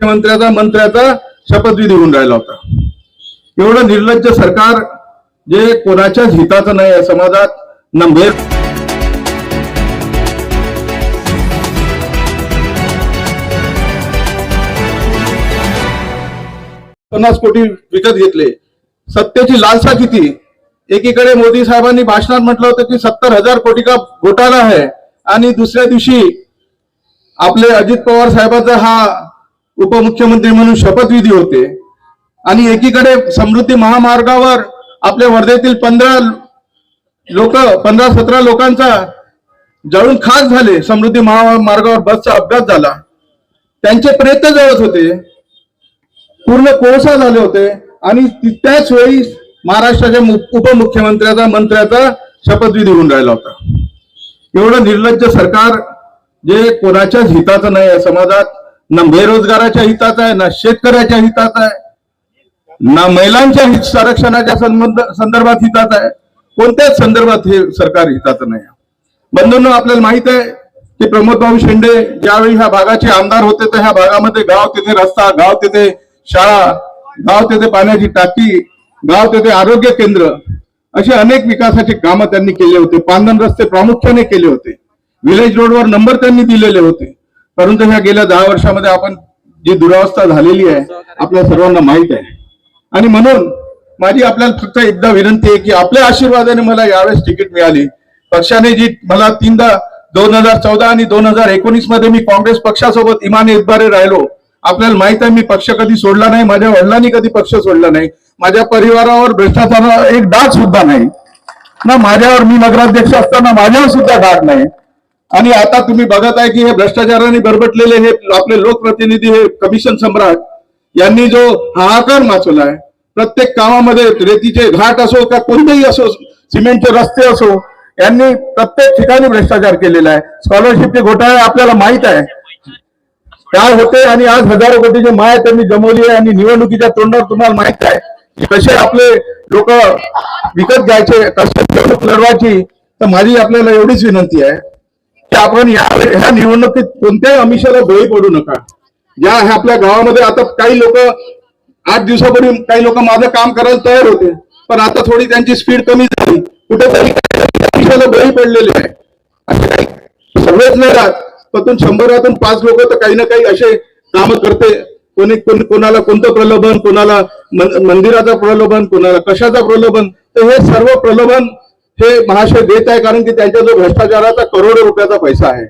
मुख्यमंत्र्याचा मंत्र्याचा शपथविधी होऊन राहिला होता. एवढं निर्लज्ज सरकार जे कोणाच्याच हिताचं नाही समाजात नंभेर पन्नास कोटी विकत घेतले. सत्तेची लालसा किती? एकीकडे मोदी साहेबांनी भाषणात म्हटलं होतं की सत्तर हजार कोटी का घोटाळा आहे? आणि दुसऱ्या दिवशी आपले अजित पवार साहेबांचा हा उपमुख्यमंत्री म्हणून शपथविधी होते. आणि एकीकडे समृद्धी महामार्गावर आपल्या वर्धेतील पंधरा लोक पंधरा सतरा लोकांचा जळून खास झाले समृद्धी महामार्गावर बसचा अपघात झाला. त्यांचे प्रयत्न जळत होते. पूर्ण कोळसा झाले होते. आणि त्याच वेळी महाराष्ट्राच्या उपमुख्यमंत्र्याचा मंत्र्याचा शपथविधी होऊन राहिला होता. एवढं निर्लज्ज सरकार जे कोणाच्याच हिताचं नाही या समाजात ना बेरोजगाराच्या हिताचा आहे ना शेतकऱ्याच्या हिताचा आहे ना महिलांच्या हित संरक्षणाच्या संबंध संदर्भात हिताचा आहे. कोणत्याच संदर्भात हे सरकार हिताचं नाही आहे. बंधूंनो आपल्याला माहीत आहे की प्रमोद भाऊ शेंडे ज्यावेळी ह्या भागाचे आमदार होते तर ह्या भागामध्ये गाव तिथे रस्ता गाव तिथे शाळा गाव तिथे पाण्याची टाकी गाव तिथे आरोग्य केंद्र असे अनेक विकासाचे कामं त्यांनी केले होते. पांदन रस्ते प्रामुख्याने केले होते. विलेज रोडवर नंबर त्यांनी दिलेले होते. परंतु ह्या गेल्या दहा वर्षामध्ये आपण जी दुरावस्था झालेली आहे आपल्या सर्वांना माहीत आहे. आणि म्हणून माझी आपल्याला फक्त एकदा विनंती आहे की आपल्या आशीर्वादाने मला यावेळेस तिकीट मिळाली. पक्षाने जी मला तीनदा दोन हजार चौदा आणि दोन हजार एकोणीसमध्ये मी काँग्रेस पक्षासोबत इमाने इतबारे राहिलो. आपल्याला माहीत आहे मी पक्ष कधी सोडला नाही माझ्या वडिलांनी कधी पक्ष सोडला नाही. माझ्या परिवारावर भ्रष्टाचार एक डाग सुद्धा नाही. ना माझ्यावर मी नगराध्यक्ष असताना माझ्यावर सुद्धा डाग नाही. आणि आता तुम्ही बघत आहे की हे भ्रष्टाचाराने बरबटलेले हे आपले लोकप्रतिनिधी हे कमिशन सम्राट यांनी जो हाहाकार माचवलाय प्रत्येक कामामध्ये रेतीचे घाट असो का कोणतेही असो सिमेंटचे रस्ते असो यांनी प्रत्येक ठिकाणी भ्रष्टाचार केलेला आहे. स्कॉलरशिपचे घोटाळे आपल्याला माहीत आहे. काय होते आणि आज हजारो कोटीची माय त्यांनी जमवली आहे आणि निवडणुकीच्या तोंडावर तुम्हाला माहीत आहे की कसे आपले लोक विकत घ्यायचे कसे निवडणूक लढवायची तर माझी आपल्याला एवढीच विनंती आहे. की आपण या ह्या निवडणुकीत कोणत्याही अमिषाला बळी पडू नका. या ह्या आपल्या गावामध्ये आता काही लोक आठ दिवसापूर्वी काही लोक माझं काम करायला तयार होते. पण आता थोडी त्यांची स्पीड कमी झाली. कुठेतरी अमिषाला बळी पडलेले आहे. असे काही सगळेच नाही राहत. पण शंभरातून पाच लोक तर काही ना काही असे काम करते. कोणी कोणाला कोणतं प्रलोभन कोणाला मंदिराचं प्रलोभन कोणाला कशाचं प्रलोभन? तर हे सर्व प्रलोभन हे महाशय देत आहे कारण की त्यांच्या जो भ्रष्टाचाराचा करोडो रुपयाचा पैसा आहे.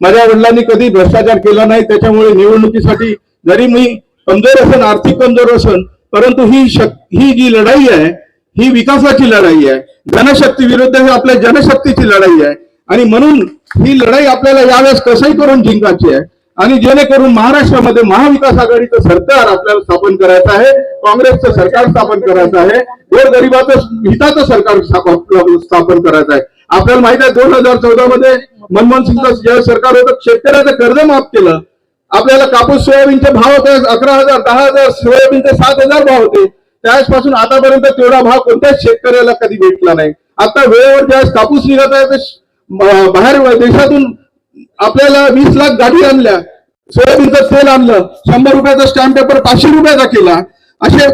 माझ्या वडिलांनी कधी भ्रष्टाचार केला नाही त्याच्यामुळे निवडणुकीसाठी जरी मी कमजोर असेल आर्थिक कमजोर असेल परंतु ही शक ही जी लढाई आहे ही विकासाची लढाई आहे. जनशक्ती विरुद्ध ही आपल्या जनशक्तीची लढाई आहे. आणि म्हणून ही लढाई आपल्याला यावेळेस कसंही करून जिंकायची आहे? आणि जेणेकरून महाराष्ट्रामध्ये महाविकास आघाडीचं सरकार आपल्याला स्थापन करायचं आहे काँग्रेसचं सरकार स्थापन करायचं आहे गोरगरिबाचं हिताचं सरकार स्थापन स्थापन करायचं आहे. आपल्याला माहीत आहे दोन हजार चौदा मध्ये मनमोहन सिंगचं जे सरकार होतं शेतकऱ्याचं कर्ज माफ केलं. आपल्याला कापूस सोयाबीनचे भाव होते अकरा हजार दहा हजार सोयाबीनचे सात हजार भाव होते. त्यावेळेसपासून आतापर्यंत तेवढा भाव कोणत्याच शेतकऱ्याला कधी भेटला नाही. आता वेळेवर ज्यावेळेस कापूस निघत आहे तर बाहेर देशातून आपल्याला वीस लाख गाडी आणल्या सोयाबीनचं तेल आणलं शंभर रुपयाचा स्टॅम्प पेपर पाचशे रुपयाचा केला असे